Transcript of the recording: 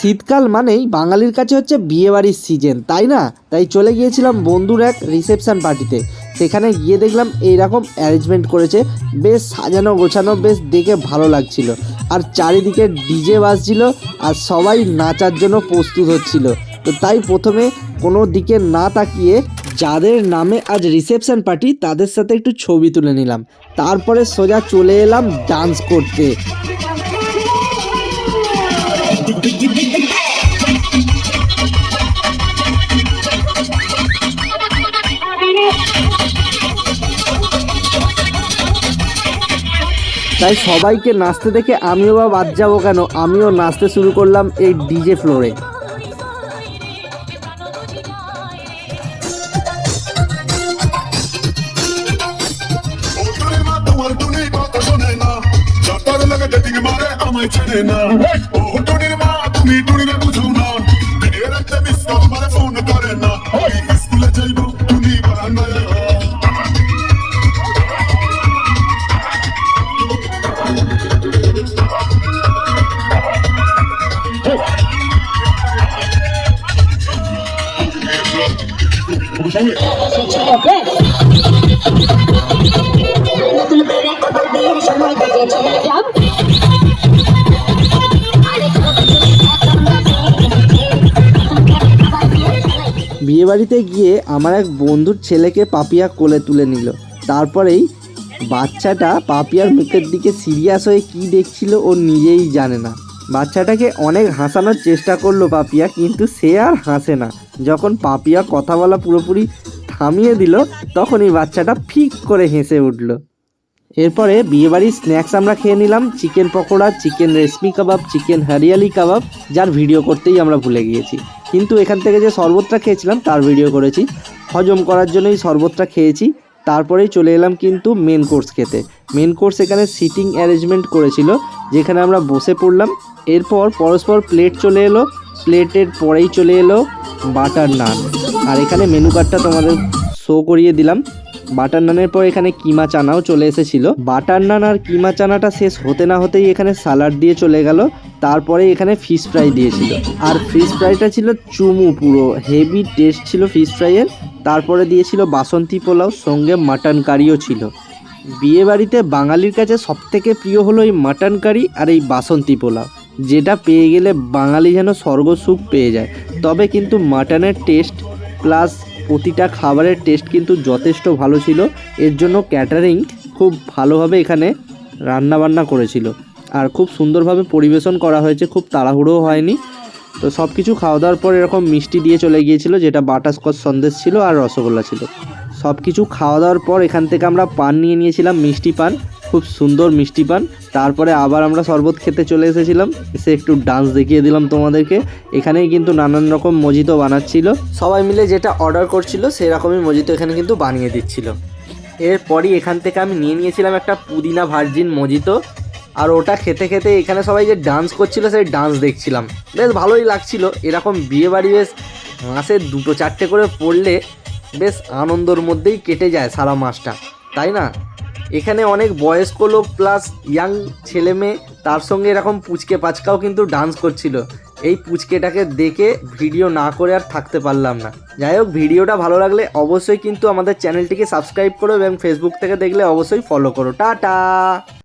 শীতকাল মানেই বাঙালির কাছে হচ্ছে বিয়েবাড়ির সিজন তাই না? তাই চলে গিয়েছিলাম বন্ধুর এক রিসেপশন পার্টিতে সেখানে গিয়ে দেখলাম এইরকম অ্যারেঞ্জমেন্ট করেছে, বেশ সাজানো গোছানো, বেশ দেখে ভালো লাগছিল। আর চারিদিকে ডিজে বাজছিল আর সবাই নাচার জন্য প্রস্তুত হচ্ছিল। তো তাই প্রথমে কোনো দিকে না তাকিয়ে যাদের নামে আজ রিসেপশন পার্টি তাদের সাথে একটু ছবি তুলে নিলাম। তারপরে সোজা চলে এলাম ডান্স করতে। তাই সবাইকে নাচতে দেখে আমিও বা বাদ যাব কেন? আমিও নাচতে শুরু করলাম এই ডিজে ফ্লোরে। না। বিয়েবাড়িতে গিয়ে আমার এক বন্ধুর ছেলেকে পাপিয়া কোলে তুলে নিল। তারপরেই বাচ্চাটা পাপিয়ার মুখের দিকে সিরিয়াস হয়ে কি দেখছিল ও নিজেই জানে না। বাচ্চাটাকে অনেক হাসানোর চেষ্টা করল পাপিয়া, কিন্তু সে আর হাসে না। যখন পাপিয়া কথা বলা পুরোপুরি থামিয়ে দিল, তখনই বাচ্চাটা ফিক করে হেসে উঠল। এরপরে বিয়েবাড়ির স্ন্যাক্স আমরা খেয়ে নিলাম, chicken pakora, chicken reshmi kebab, chicken hariyali kebab, যার ভিডিও করতেই আমরা ভুলে গিয়েছি। কিন্তু এখান থেকে যে শরবতটা খেয়েছিলাম, তার ভিডিও করেছি। হজম করার জন্যই শরবতটা খেয়েছি। তারপরেই চলে এলাম কিন্তু মেন কোর্স খেতে। মেন কোর্স এখানে সিটিং অ্যারেঞ্জমেন্ট করেছিল। যেখানে আমরা বসে পড়লাম। এরপর পরস্পর প্লেট চলে এলো। প্লেটের পরেই চলে এলো বাটার নান। আর এখানে মেনু কার্ডটা তোমাদের শো করিয়ে দিলাম। বাটার নানের পর এখানে কিমা চানাও চলে এসেছিল। বাটার নান আর কিমা চানাটা শেষ হতে না হতেই এখানে সালাড দিয়ে চলে গেল। তারপরে এখানে ফিশ ফ্রাই দিয়েছিল। আর ফিশ ফ্রাইটা ছিল চুমু পুরো। হেভি টেস্ট ছিল ফিশ ফ্রাইয়ের তারপরে দিয়েছিল বাসন্তী পোলাও, সঙ্গে মাটন কারিও ছিল। বিয়ে বাড়িতে বাঙালির কাছে সবথেকে প্রিয় হলো এই মাটন কারি আর এই বাসন্তী পোলাও। যেটা পেয়ে গেলে বাঙালি যেন স্বর্গ সুখ পেয়ে যায়। তবে কিন্তু মাটনের টেস্ট প্লাস প্রতিটা খাবারের টেস্ট কিন্তু যথেষ্ট ভালো ছিল। এর জন্য ক্যাটারিং খুব ভালোভাবে এখানে রান্নাবান্না করেছিল। আর খুব সুন্দরভাবে পরিবেশন করা হয়েছে, খুব তাড়াহুড়োও হয়নি। তো সব কিছু খাওয়া দাওয়ার পর এরকম মিষ্টি দিয়ে চলে গিয়েছিল, যেটা বাটারস্কচ সন্দেশ ছিল আর রসগোল্লা ছিল। সব কিছু খাওয়া দাওয়ার পর এখান থেকে আমরা পান নিয়ে নিয়েছিলাম, মিষ্টি পান, খুব সুন্দর মিষ্টি পান। তারপরে আবার আমরা শরবত খেতে চলে এসেছিলাম, এসে একটু ডান্স দেখিয়ে দিলাম তোমাদেরকে। এখানেই কিন্তু নানান রকম মজিতো বানাচ্ছিল। সবাই মিলে যেটা অর্ডার করছিল, সেরকমই মজিতো এখানে কিন্তু বানিয়ে দিচ্ছিল। এরপরই এখান থেকে আমি নিয়ে নিয়েছিলাম একটা পুদিনা ভার্জিন মজিতো আর ওটা খেতে খেতে এখানে সবাই যে ডান্স করছিল, সেই ডান্স দেখছিলাম। বেশ ভালোই লাগছিল। এরকম বিয়ে বাড়ি বেশ মাসে দুটো চারটে করে পড়লে বেশ আনন্দর মধ্যেই কেটে যায় সারা মাসটা, তাই না? এখানে অনেক বয়স্ক লোক প্লাস ইয়াং ছেলে মেয়ে, তার সঙ্গে এরকম পুচকে পাচকাও কিন্তু ডান্স করছিল। এই পুচকেটাকে দেখে ভিডিও না করে আর থাকতে পারলাম না। যাই হোক ভিডিওটা ভালো লাগলে অবশ্যই কিন্তু আমাদের চ্যানেলটিকে সাবস্ক্রাইব করো এবং ফেসবুক থেকে দেখলে অবশ্যই ফলো করো। টাটা!